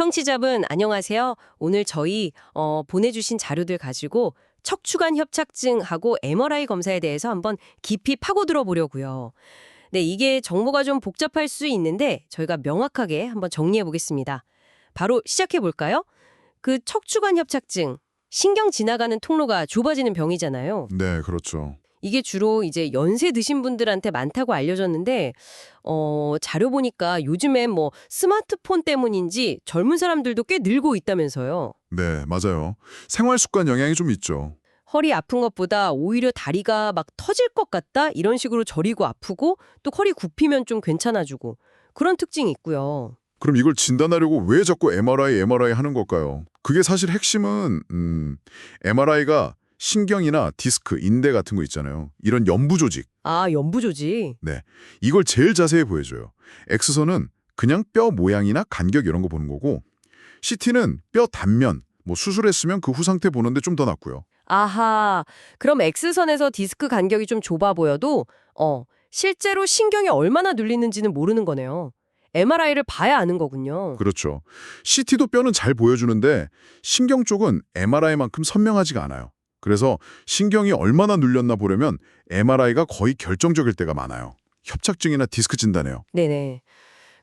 청취자분 안녕하세요. 오늘 저희 어, 보내주신 자료들 가지고 척추관 협착증하고 MRI 검사에 대해서 한번 깊이 파고 들어 보려고요. 네, 이게 정보가 좀 복잡할 수 있는데 저희가 명확하게 한번 정리해 보겠습니다. 바로 시작해 볼까요? 그 척추관 협착증, 신경 지나가는 통로가 좁아지는 병이잖아요. 네, 그렇죠. 이게 주로 이제 연세 드신 분들한테 많다고 알려졌는데 어, 자료 보니까 요즘엔 뭐 스마트폰 때문인지 젊은 사람들도 꽤 늘고 있다면서요. 네, 맞아요. 생활 습관 영향이 좀 있죠. 허리 아픈 것보다 오히려 다리가 막 터질 것 같다 이런 식으로 저리고 아프고 또 허리 굽히면 좀 괜찮아지고 그런 특징이 있고요. 그럼 이걸 진단하려고 왜 자꾸 MRI, MRI 하는 걸까요? 그게 사실 핵심은 음, MRI가 신경이나 디스크, 인대 같은 거 있잖아요. 이런 연부 조직, 아 연부조지. 이걸 제일 자세히 보여줘요. X선은 그냥 뼈 모양이나 간격 이런 거 보는 거고 CT는 뼈 단면, 뭐 수술했으면 그 후 상태 보는데 좀 더 낫고요. 아하 그럼 X선에서 디스크 간격이 좀 좁아 보여도 어 실제로 신경이 얼마나 눌리는지는 모르는 거네요. MRI를 봐야 아는 거군요. 그렇죠. CT도 뼈는 잘 보여주는데 신경 쪽은 MRI만큼 선명하지가 않아요. 그래서 신경이 얼마나 눌렸나 보려면 MRI가 거의 결정적일 때가 많아요. 협착증이나 디스크 진단에요. 네네.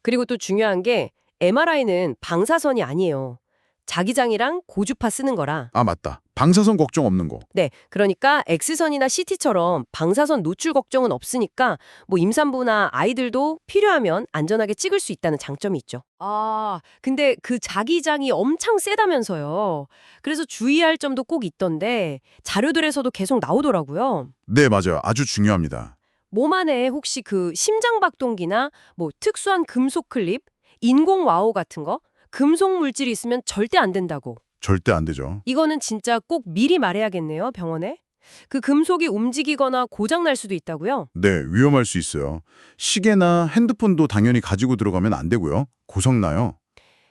그리고 또 중요한 게 MRI는 방사선이 아니에요. 자기장이랑 고주파 쓰는 거라. 아 맞다. 방사선 걱정 없는 거. 네. 그러니까 X선이나 CT처럼 방사선 노출 걱정은 없으니까 뭐 임산부나 아이들도 필요하면 안전하게 찍을 수 있다는 장점이 있죠. 아, 근데 그 자기장이 엄청 세다면서요. 그래서 주의할 점도 꼭 있던데 자료들에서도 계속 나오더라고요. 네 맞아요. 아주 중요합니다. 몸 안에 혹시 그 심장박동기나 뭐 특수한 금속 클립, 인공 와호 같은 거, 금속 물질이 있으면 절대 안 된다고. 절대 안 되죠. 이거는 진짜 꼭 미리 말해야겠네요, 병원에. 그 금속이 움직이거나 고장 날 수도 있다고요? 네 위험할 수 있어요. 시계나 핸드폰도 당연히 가지고 들어가면 안 되고요. 고장나요.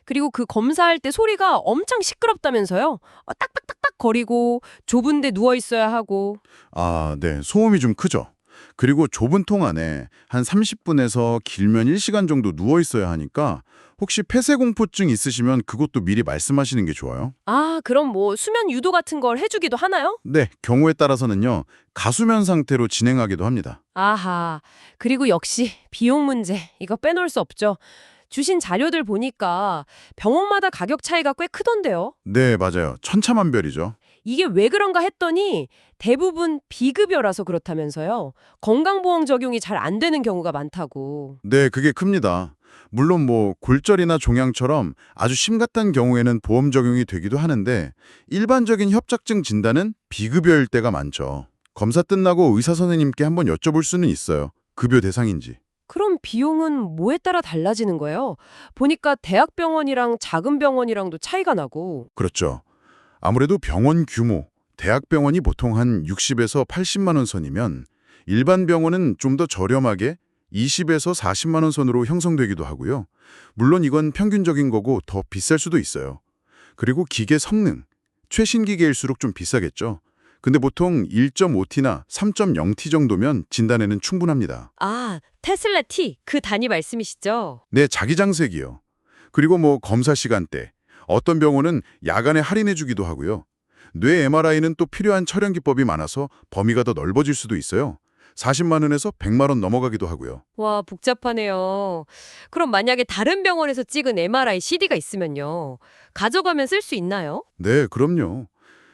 그리고 그 검사할 때 소리가 엄청 시끄럽다면서요? 어, 딱딱딱딱 거리고 좁은 데 누워 있어야 하고. 아, 네. 소음이 좀 크죠. 그리고 좁은 통 안에 한 30분에서 길면 1시간 정도 누워 있어야 하니까 혹시 폐쇄공포증 있으시면 그것도 미리 말씀하시는 게 좋아요. 아, 그럼 뭐 수면 유도 같은 걸 해주기도 하나요? 네, 경우에 따라서는요. 가수면 상태로 진행하기도 합니다. 아하. 그리고 역시 비용 문제. 이거 빼놓을 수 없죠. 주신 자료들 보니까 병원마다 가격 차이가 꽤 크던데요. 네, 맞아요. 천차만별이죠. 이게 왜 그런가 했더니 대부분 비급여라서 그렇다면서요. 건강보험 적용이 잘 안 되는 경우가 많다고. 네, 그게 큽니다. 물론 뭐 골절이나 종양처럼 아주 심각한 경우에는 보험 적용이 되기도 하는데 일반적인 협착증 진단은 비급여일 때가 많죠. 검사 끝나고 의사 선생님께 한번 여쭤볼 수는 있어요. 급여 대상인지. 그럼 비용은 뭐에 따라 달라지는 거예요? 보니까 대학병원이랑 작은 병원이랑도 차이가 나고. 그렇죠. 아무래도 병원 규모, 대학병원이 보통 한 60에서 80만 원 선이면 일반 병원은 좀 더 저렴하게 20에서 40만 원 선으로 형성되기도 하고요. 물론 이건 평균적인 거고 더 비쌀 수도 있어요. 그리고 기계 성능, 최신 기계일수록 좀 비싸겠죠. 근데 보통 1.5T나 3.0T 정도면 진단에는 충분합니다. 아, 테슬라 T 그 단위 말씀이시죠? 네, 자기장색이요. 그리고 뭐 검사 시간대, 어떤 병원은 야간에 할인해 주기도 하고요. 뇌 MRI는 또 필요한 촬영 기법이 많아서 범위가 더 넓어질 수도 있어요. 40만 원에서 100만 원 넘어가기도 하고요. 와, 복잡하네요. 그럼 만약에 다른 병원에서 찍은 MRI CD가 있으면요. 가져가면 쓸 수 있나요? 네, 그럼요.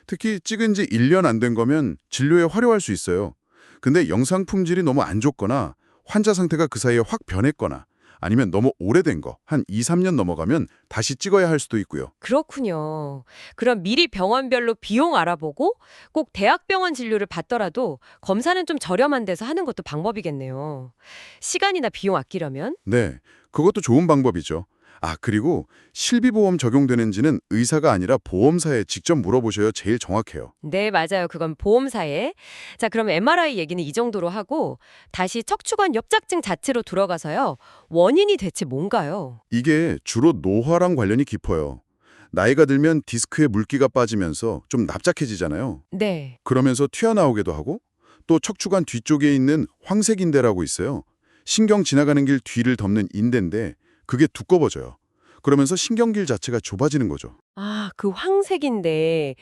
특히 찍은 지 1년 안 된 거면 진료에 활용할 수 있어요. 근데 영상 품질이 너무 안 좋거나 환자 상태가 그 사이에 확 변했거나 아니면 너무 오래된 거, 한 2, 3년 넘어가면 다시 찍어야 할 수도 있고요. 그렇군요. 그럼 미리 병원별로 비용 알아보고 꼭 대학병원 진료를 받더라도 검사는 좀 저렴한 데서 하는 것도 방법이겠네요. 시간이나 비용 아끼려면? 네, 그것도 좋은 방법이죠. 아, 그리고 실비보험 적용되는지는 의사가 아니라 보험사에 직접 물어보셔야 제일 정확해요. 네, 맞아요. 그건 보험사에. 자, 그럼 MRI 얘기는 이 정도로 하고 다시 척추관 협착증 자체로 들어가서요. 원인이 대체 뭔가요? 이게 주로 노화랑 관련이 깊어요. 나이가 들면 디스크에 물기가 빠지면서 좀 납작해지잖아요. 네. 그러면서 튀어나오기도 하고 또 척추관 뒤쪽에 있는 황색 인대라고 있어요. 신경 지나가는 길 뒤를 덮는 인대인데 그게 두꺼워져요. 그러면서 신경길 자체가 좁아지는 거죠. 아, 그 황색인데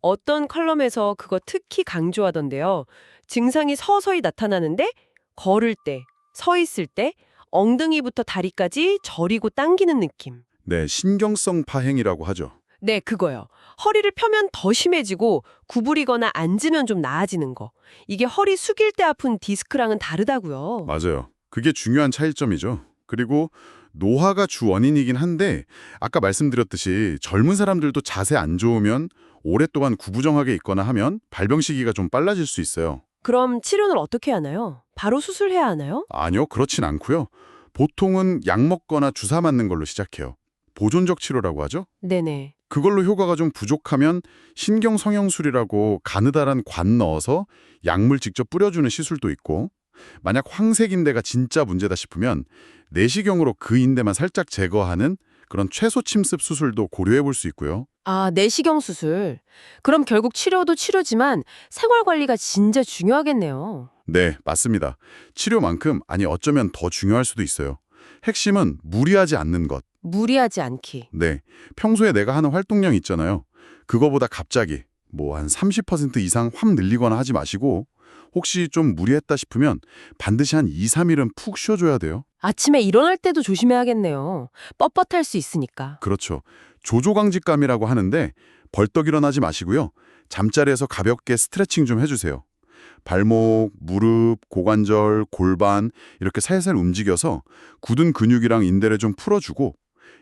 어떤 컬럼에서 그거 특히 강조하던데요. 증상이 서서히 나타나는데 걸을 때, 서 있을 때 엉덩이부터 다리까지 저리고 당기는 느낌. 네, 신경성 파행이라고 하죠. 네, 그거요. 허리를 펴면 더 심해지고 구부리거나 앉으면 좀 나아지는 거. 이게 허리 숙일 때 아픈 디스크랑은 다르다고요. 맞아요. 그게 중요한 차이점이죠. 그리고 노화가 주 원인이긴 한데 아까 말씀드렸듯이 젊은 사람들도 자세 안 좋으면 오랫동안 구부정하게 있거나 하면 발병 시기가 좀 빨라질 수 있어요. 그럼 치료는 어떻게 하나요? 바로 수술해야 하나요? 아니요, 그렇진 않고요. 보통은 약 먹거나 주사 맞는 걸로 시작해요. 보존적 치료라고 하죠. 네네. 그걸로 효과가 좀 부족하면 신경 성형술이라고 가느다란 관 넣어서 약물 직접 뿌려주는 시술도 있고 만약 황색 인대가 진짜 문제다 싶으면 내시경으로 그 인대만 살짝 제거하는 그런 최소 침습 수술도 고려해 볼 수 있고요. 아, 내시경 수술. 그럼 결국 치료도 치료지만 생활 관리가 진짜 중요하겠네요. 네, 맞습니다. 치료만큼 아니 어쩌면 더 중요할 수도 있어요. 핵심은 무리하지 않는 것. 무리하지 않기. 네, 평소에 내가 하는 활동량 있잖아요. 그거보다 갑자기 뭐 한 30% 이상 확 늘리거나 하지 마시고 혹시 좀 무리했다 싶으면 반드시 한 2, 3일은 푹 쉬어줘야 돼요. 아침에 일어날 때도 조심해야겠네요. 뻣뻣할 수 있으니까. 그렇죠. 조조강직감이라고 하는데 벌떡 일어나지 마시고요. 잠자리에서 가볍게 스트레칭 좀 해주세요. 발목, 무릎, 고관절, 골반 이렇게 살살 움직여서 굳은 근육이랑 인대를 좀 풀어주고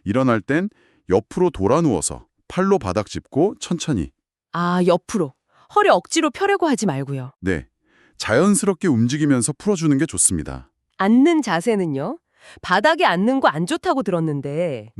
일어날 땐 옆으로 돌아 누워서 팔로 바닥 짚고 천천히 아, 옆으로. 허리 억지로 펴려고 하지 말고요. 네, 자연스럽게 움직이면서 풀어주는 게 좋습니다. 앉는 자세는요? 바닥에 앉는 거 안 좋다고 들었는데.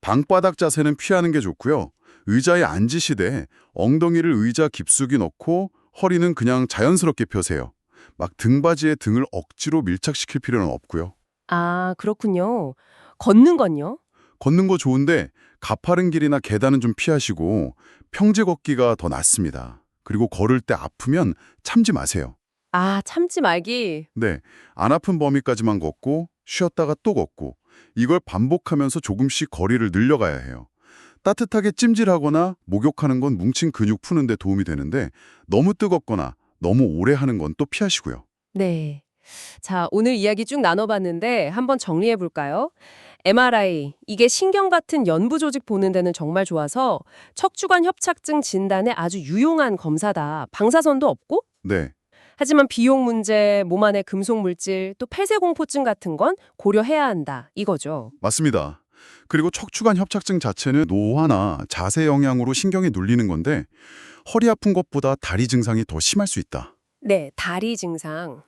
방바닥 자세는 피하는 게 좋고요. 의자에 앉으시되 엉덩이를 의자 깊숙이 넣고 허리는 그냥 자연스럽게 펴세요. 막 등받이에 등을 억지로 밀착시킬 필요는 없고요. 아, 그렇군요. 걷는 건요? 걷는 거 좋은데 가파른 길이나 계단은 좀 피하시고 평지 걷기가 더 낫습니다. 그리고 걸을 때 아프면 참지 마세요. 아, 참지 말기. 네, 안 아픈 범위까지만 걷고 쉬었다가 또 걷고 이걸 반복하면서 조금씩 거리를 늘려가야 해요. 따뜻하게 찜질하거나 목욕하는 건 뭉친 근육 푸는 데 도움이 되는데 너무 뜨겁거나 너무 오래 하는 건 또 피하시고요. 네. 자, 오늘 이야기 쭉 나눠봤는데 한번 정리해 볼까요? MRI, 이게 신경 같은 연부 조직 보는 데는 정말 좋아서 척추관 협착증 진단에 아주 유용한 검사다. 방사선도 없고? 네, 하지만 비용 문제, 몸 안의 금속 물질, 또 폐쇄 공포증 같은 건 고려해야 한다. 이거죠. 맞습니다. 그리고 척추관 협착증 자체는 노화나 자세 영향으로 신경이 눌리는 건데 허리 아픈 것보다 다리 증상이 더 심할 수 있다. 네, 다리 증상.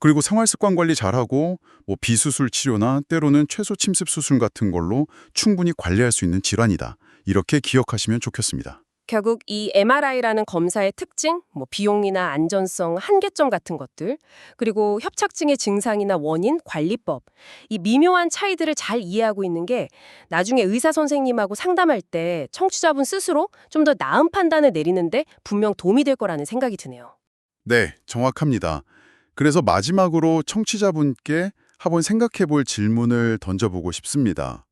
그리고 생활 습관 관리 잘하고 뭐 비수술 치료나 때로는 최소 침습 수술 같은 걸로 충분히 관리할 수 있는 질환이다. 이렇게 기억하시면 좋겠습니다. 결국 이 MRI라는 검사의 특징, 뭐 비용이나 안전성, 한계점 같은 것들, 그리고 협착증의 증상이나 원인, 관리법, 이 미묘한 차이들을 잘 이해하고 있는 게 나중에 의사 선생님하고 상담할 때 청취자분 스스로 좀 더 나은 판단을 내리는데 분명 도움이 될 거라는 생각이 드네요. 네, 정확합니다. 그래서 마지막으로 청취자분께 한번 생각해 볼 질문을 던져보고 싶습니다.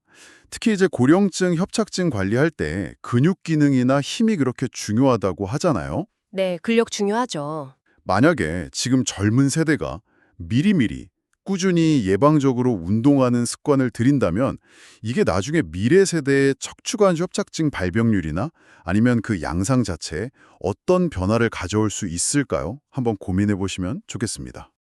특히 이제 고령증, 협착증 관리할 때 근육 기능이나 힘이 그렇게 중요하다고 하잖아요. 네, 근력 중요하죠. 만약에 지금 젊은 세대가 미리미리 꾸준히 예방적으로 운동하는 습관을 들인다면 이게 나중에 미래 세대의 척추관 협착증 발병률이나 아니면 그 양상 자체에 어떤 변화를 가져올 수 있을까요? 한번 고민해 보시면 좋겠습니다.